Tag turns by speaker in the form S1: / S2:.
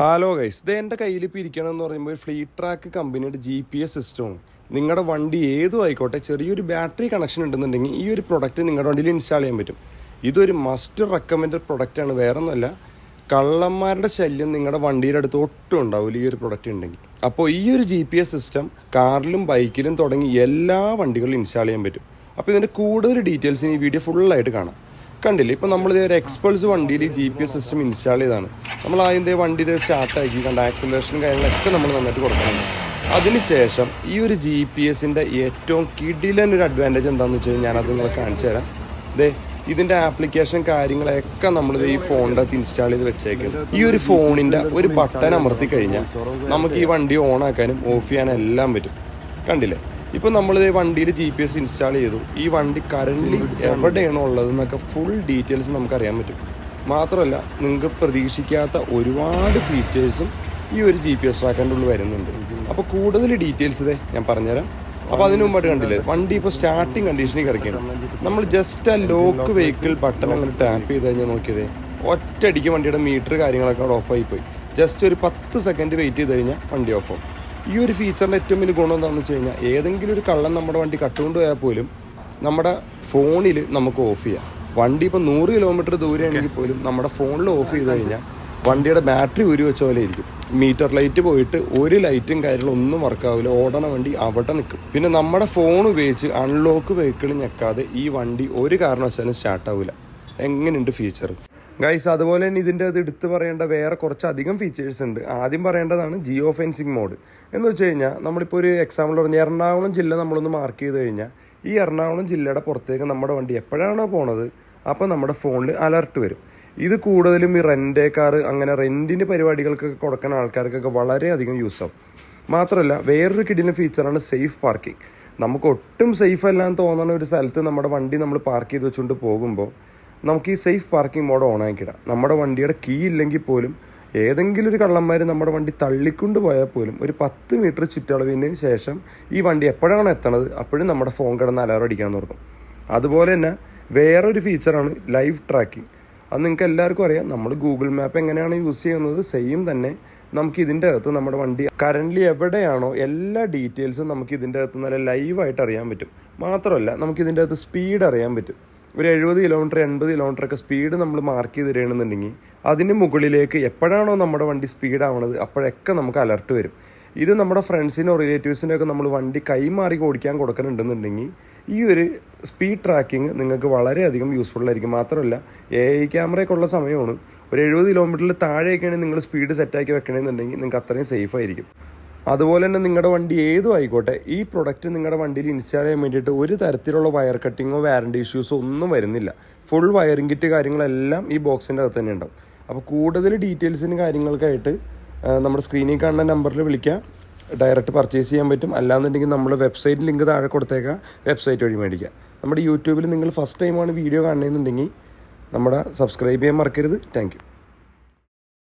S1: Hello guys ഇത് എന്റെ കയ്യിൽ ഇപ്പോൾ ഇരിക്കണം എന്ന് പറയുമ്പോൾ ഒരു ഫ്ലീ ട്രാക്ക് കമ്പനിയുടെ ജി പി എസ് സിസ്റ്റവും നിങ്ങളുടെ വണ്ടി ഏതും ആയിക്കോട്ടെ ചെറിയൊരു ബാറ്ററി കണക്ഷൻ ഉണ്ടെന്നുണ്ടെങ്കിൽ ഈ ഒരു പ്രൊഡക്റ്റ് നിങ്ങളുടെ വണ്ടിയിൽ ഇൻസ്റ്റാൾ ചെയ്യാൻ പറ്റും. ഇതൊരു മസ്റ്റ് റെക്കമെൻഡ് പ്രൊഡക്റ്റാണ് വേറെ ഒന്നുമല്ല കള്ളന്മാരുടെ ശല്യം നിങ്ങളുടെ വണ്ടിയുടെ അടുത്ത് ഒട്ടും ഉണ്ടാവില്ല ഈ ഒരു പ്രൊഡക്റ്റ് ഉണ്ടെങ്കിൽ. അപ്പോൾ ഈ ഒരു ജി പി എസ് സിസ്റ്റം കാറിലും ബൈക്കിലും തുടങ്ങി എല്ലാ വണ്ടികളിലും ഇൻസ്റ്റാൾ ചെയ്യാൻ പറ്റും. അപ്പോൾ ഇതിന്റെ കൂടുതൽ ഡീറ്റെയിൽസ് ഈ വീഡിയോ ഫുള്ളായിട്ട് കാണാം. കണ്ടില്ലേ? ഇപ്പം നമ്മൾ ഒരു എക്സ്പൾസ് വണ്ടിയിൽ G P S system install ചെയ്താണ്. നമ്മൾ അതിന്റെ വണ്ടി ഇതേ സ്റ്റാർട്ടാക്കി കണ്ട ആക്സിലേഷൻ കാര്യങ്ങളൊക്കെ നമ്മൾ നന്നായിട്ട് കൊടുക്കണം. അതിനുശേഷം ഈ ഒരു ജി പി എസിന്റെ ഏറ്റവും കിടിലൻ ഒരു അഡ്വാന്റേജ് എന്താണെന്ന് വെച്ച് കഴിഞ്ഞാൽ ഞാനത് നിങ്ങളെ കാണിച്ചു തരാം. ദേ ഇതിന്റെ ആപ്ലിക്കേഷൻ കാര്യങ്ങളൊക്കെ നമ്മൾ ഈ ഫോണിന്റെ അകത്ത് ഇൻസ്റ്റാൾ ചെയ്ത് വെച്ചേക്കും ഈ ഒരു ഫോണിന്റെ ഒരു ബട്ടൺ അമർത്തി കഴിഞ്ഞാൽ നമുക്ക് ഈ വണ്ടി ഓൺ ആക്കാനും ഓഫ് ചെയ്യാനും എല്ലാം പറ്റും. കണ്ടില്ലേ? ഇപ്പം നമ്മൾ വണ്ടിയിൽ ജി പി എസ് ഇൻസ്റ്റാൾ ചെയ്തു. ഈ വണ്ടി കറന്റ് എവിടെയാണോ ഉള്ളതെന്നൊക്കെ ഫുൾ ഡീറ്റെയിൽസ് നമുക്ക് അറിയാൻ പറ്റും. മാത്രമല്ല നിങ്ങൾക്ക് പ്രതീക്ഷിക്കാത്ത ഒരുപാട് ഫീച്ചേഴ്സും ഈ ഒരു ജി പി എസ് ട്രാക്കറിന്റെ ഉള്ളിൽ വരുന്നുണ്ട്. അപ്പോൾ കൂടുതൽ ഡീറ്റെയിൽസ് ഇതേ ഞാൻ പറഞ്ഞുതരാം. അപ്പോൾ അതിനു മുമ്പായിട്ട് കണ്ടില്ലേ? വണ്ടി ഇപ്പോൾ സ്റ്റാർട്ടിങ് കണ്ടീഷനിൽ കിടക്കുകയാണ് നമ്മൾ ജസ്റ്റ് ആ ലോക്ക് വെഹിക്കിൾ ബട്ടൺ അങ്ങനെ ടാപ്പ് ചെയ്ത് കഴിഞ്ഞാൽ നോക്കിയതേ ഒറ്റയടിക്ക് വണ്ടിയുടെ മീറ്റർ കാര്യങ്ങളൊക്കെ അവിടെ ഓഫായി പോയി. ജസ്റ്റ് ഒരു പത്ത് സെക്കൻഡ് വെയിറ്റ് ചെയ്ത് കഴിഞ്ഞാൽ വണ്ടി ഓഫ് ആവും. ഈ ഒരു ഫീച്ചറിന്റെ ഏറ്റവും വലിയ ഗുണം എന്താണെന്ന് വെച്ച് കഴിഞ്ഞാൽ ഏതെങ്കിലും ഒരു കള്ളൻ നമ്മുടെ വണ്ടി കട്ടുകൊണ്ട് പോയാൽ പോലും നമ്മുടെ ഫോണിൽ നമുക്ക് ഓഫ് ചെയ്യാം. വണ്ടി ഇപ്പോൾ നൂറ് കിലോമീറ്റർ ദൂരെയാണെങ്കിൽ പോലും നമ്മുടെ ഫോണിൽ ഓഫ് ചെയ്ത് കഴിഞ്ഞാൽ വണ്ടിയുടെ ബാറ്ററി ഊരി വെച്ച പോലെ ഇരിക്കും. മീറ്റർ ലൈറ്റ് പോയിട്ട് ഒരു ലൈറ്റും കാര്യങ്ങളും ഒന്നും വർക്കാവില്ല ഓടണ വണ്ടി അവിടെ നിൽക്കും. പിന്നെ നമ്മുടെ ഫോൺ ഉപയോഗിച്ച് അൺലോക്ക് വെഹിക്കിൾ ഞെക്കാതെ ഈ വണ്ടി ഒരു കാരണവശാലും സ്റ്റാർട്ടാവില്ല എങ്ങനെയുണ്ട് ഫീച്ചർ ഗൈസ് അതുപോലെ തന്നെ ഇതിന്റെ അത് എടുത്തു പറയേണ്ട വേറെ കുറച്ചധികം ഫീച്ചേഴ്സ് ഉണ്ട്. ആദ്യം പറയേണ്ടതാണ് ജിയോ ഫെൻസിങ് മോഡ് എന്ന് വെച്ച് കഴിഞ്ഞാൽ നമ്മളിപ്പോൾ ഒരു എക്സാമ്പിൾ പറഞ്ഞാൽ എറണാകുളം ജില്ല നമ്മളൊന്ന് മാർക്ക് ചെയ്ത് കഴിഞ്ഞാൽ ഈ എറണാകുളം ജില്ലയുടെ പുറത്തേക്ക് നമ്മുടെ വണ്ടി എപ്പോഴാണോ പോണത് അപ്പോൾ നമ്മുടെ ഫോണിൽ അലർട്ട് വരും. ഇത് കൂടുതലും ഈ റെന്റ് കാർ അങ്ങനെ റെന്റിന് പരിപാടികൾക്കൊക്കെ കൊടുക്കുന്ന ആൾക്കാർക്കൊക്കെ വളരെയധികം യൂസ് ആവും. മാത്രമല്ല വേറൊരു കിടിലൻ ഫീച്ചറാണ് സേഫ് പാർക്കിംഗ് നമുക്ക് ഒട്ടും സേഫ് അല്ലാന്ന് തോന്നുന്ന ഒരു സ്ഥലത്ത് നമ്മുടെ വണ്ടി നമ്മൾ പാർക്ക് ചെയ്ത് വെച്ചുകൊണ്ട് പോകുമ്പോൾ നമുക്ക് ഈ സേഫ് പാർക്കിംഗ് മോഡ് ഓൺ ആക്കിയിടാം നമ്മുടെ വണ്ടിയുടെ കീ ഇല്ലെങ്കിൽ പോലും ഏതെങ്കിലും ഒരു കള്ളന്മാർ നമ്മുടെ വണ്ടി തള്ളിക്കൊണ്ട് പോയാൽ പോലും ഒരു പത്ത് മീറ്റർ ചുറ്റളവിന് ശേഷം ഈ വണ്ടി എപ്പോഴാണ് എത്തണത് അപ്പോഴും നമ്മുടെ ഫോൺ കിടന്ന് അലാറം അടിക്കാൻ തുടങ്ങും. അതുപോലെ തന്നെ വേറൊരു ഫീച്ചറാണ് ലൈവ് ട്രാക്കിംഗ് അത് നിങ്ങൾക്ക് എല്ലാവർക്കും അറിയാം. നമ്മൾ ഗൂഗിൾ മാപ്പ് എങ്ങനെയാണ് യൂസ് ചെയ്യുന്നത്? സെയിം തന്നെ നമുക്ക് ഇതിന്റെ അകത്ത് നമ്മുടെ വണ്ടി കറന്റ്ലി എവിടെയാണോ എല്ലാ ഡീറ്റെയിൽസും നമുക്ക് ഇതിന്റെ അകത്ത് നല്ല ലൈവായിട്ട് അറിയാൻ പറ്റും. മാത്രമല്ല നമുക്ക് ഇതിന്റെ അകത്ത് സ്പീഡ് അറിയാൻ പറ്റും. ഒരു എഴുപത് കിലോമീറ്റർ എൺപത് കിലോമീറ്റർ ഒക്കെ സ്പീഡ് നമ്മൾ മാർക്ക് ചെയ്ത് തരികയാണെന്നുണ്ടെങ്കിൽ അതിന് മുകളിലേക്ക് എപ്പോഴാണോ നമ്മുടെ വണ്ടി സ്പീഡ് ആവണത് അപ്പോഴൊക്കെ നമുക്ക് അലർട്ട് വരും. ഇത് നമ്മുടെ ഫ്രണ്ട്സിനോ റിലേറ്റീവ്സിനോ ഒക്കെ നമ്മൾ വണ്ടി കൈമാറി ഓടിക്കാൻ കൊടുക്കുന്നുണ്ടെന്നുണ്ടെങ്കിൽ ഈ ഒരു സ്പീഡ് ട്രാക്കിംഗ് നിങ്ങൾക്ക് വളരെയധികം ആയിരിക്കും. മാത്രമല്ല എ ഐ ക്യാമറയൊക്കെ ഉള്ള സമയമാണ് ഒരു എഴുപത് കിലോമീറ്ററിൽ താഴെയൊക്കെയാണ് നിങ്ങൾ സ്പീഡ് സെറ്റാക്കി വെക്കണമെന്നുണ്ടെങ്കിൽ നിങ്ങൾക്ക് അത്രയും സേഫ് ആയിരിക്കും. അതുപോലെ തന്നെ നിങ്ങളുടെ വണ്ടി ഏതും ആയിക്കോട്ടെ ഈ പ്രൊഡക്റ്റ് നിങ്ങളുടെ വണ്ടിയിൽ ഇൻസ്റ്റാൾ ചെയ്യാൻ വേണ്ടിയിട്ട് ഒരു തരത്തിലുള്ള വയർ കട്ടിങ്ങോ വാറണ്ടി ഇഷ്യൂസോ ഒന്നും വരുന്നില്ല. ഫുൾ വയറിംഗ് കിറ്റ് കാര്യങ്ങളെല്ലാം ഈ ബോക്സിന്റെ അകത്ത് തന്നെ ഉണ്ടാവും. അപ്പോൾ കൂടുതൽ ഡീറ്റെയിൽസിന് കാര്യങ്ങൾക്കായിട്ട് നമ്മുടെ സ്ക്രീനിൽ കാണുന്ന നമ്പറിൽ വിളിക്കാം. ഡയറക്റ്റ് പർച്ചേസ് ചെയ്യാൻ പറ്റും. അല്ലാന്നുണ്ടെങ്കിൽ നമ്മൾ വെബ്സൈറ്റ് ലിങ്ക് താഴെ കൊടുത്തേക്കാം. വെബ്സൈറ്റ് വഴി മേടിക്കാം. നമ്മുടെ യൂട്യൂബിൽ നിങ്ങൾ ഫസ്റ്റ് ടൈമാണ് വീഡിയോ കാണുന്നതെന്നുണ്ടെങ്കിൽ നമ്മുടെ സബ്സ്ക്രൈബ് ചെയ്യാൻ മറക്കരുത്. താങ്ക്